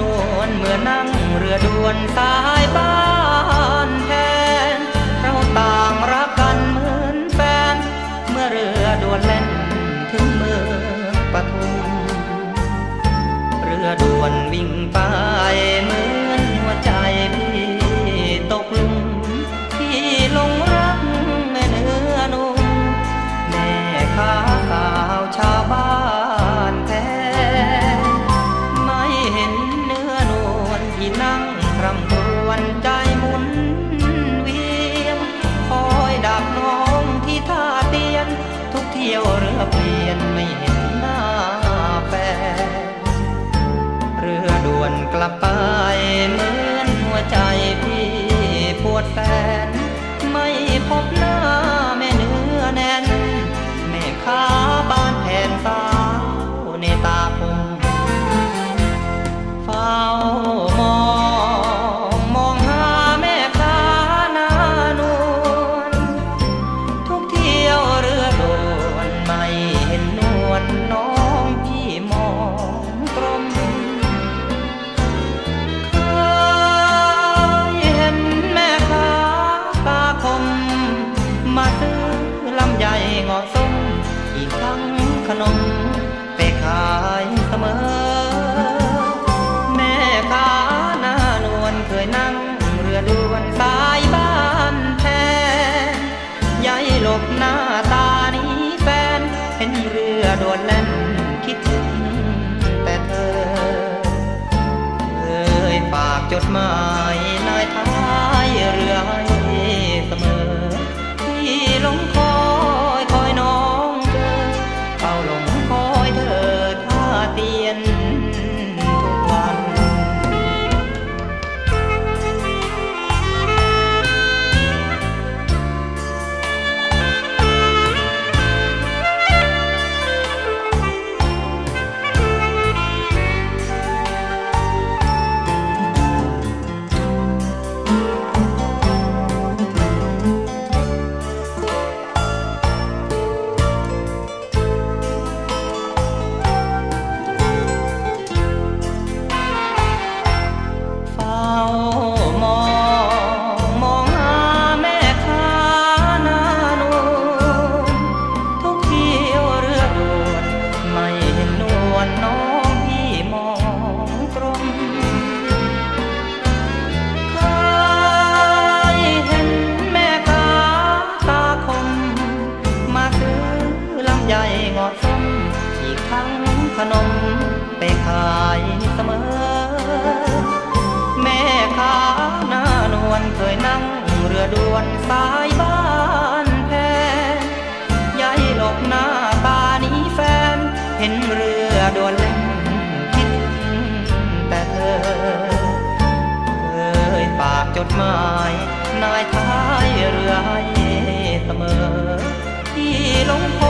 นวลเมื่อนั่งเรือด่วนสายบ้านแทน เราต่างรักกันเหมือนแฟน เมื่อเรือด่วนเล่นถึงเมืองปทุม เรือด่วนวิ่งไปเมือ เปลี่ยนไม่เห็น ลำไยงอส้มอีกทั้งขนม ไปขายเสมอ แม่ค้าหน้านวลเคยนั่งเรือด่วนสายบ้านแทนยายหลบหน้าตานี้แฟนเห็นเรือด่วนแล่นคิดถึงแต่เธอเคยฝากจดหมายนายท้ายเรือให้เสมอที่หลงคอ ลำไยงอส้มอีกทั้งขนมไปขายเสมอ แม่ค้าหน้านวลเคยนั่งเรือด่วนสายบ้านแพยายหลบหน้าตานี้แฟน เห็นเรือด่วนเล่นคิดแต่เธอเคยฝากจดหมายนายท้ายเรือให้เสมอที่ลงค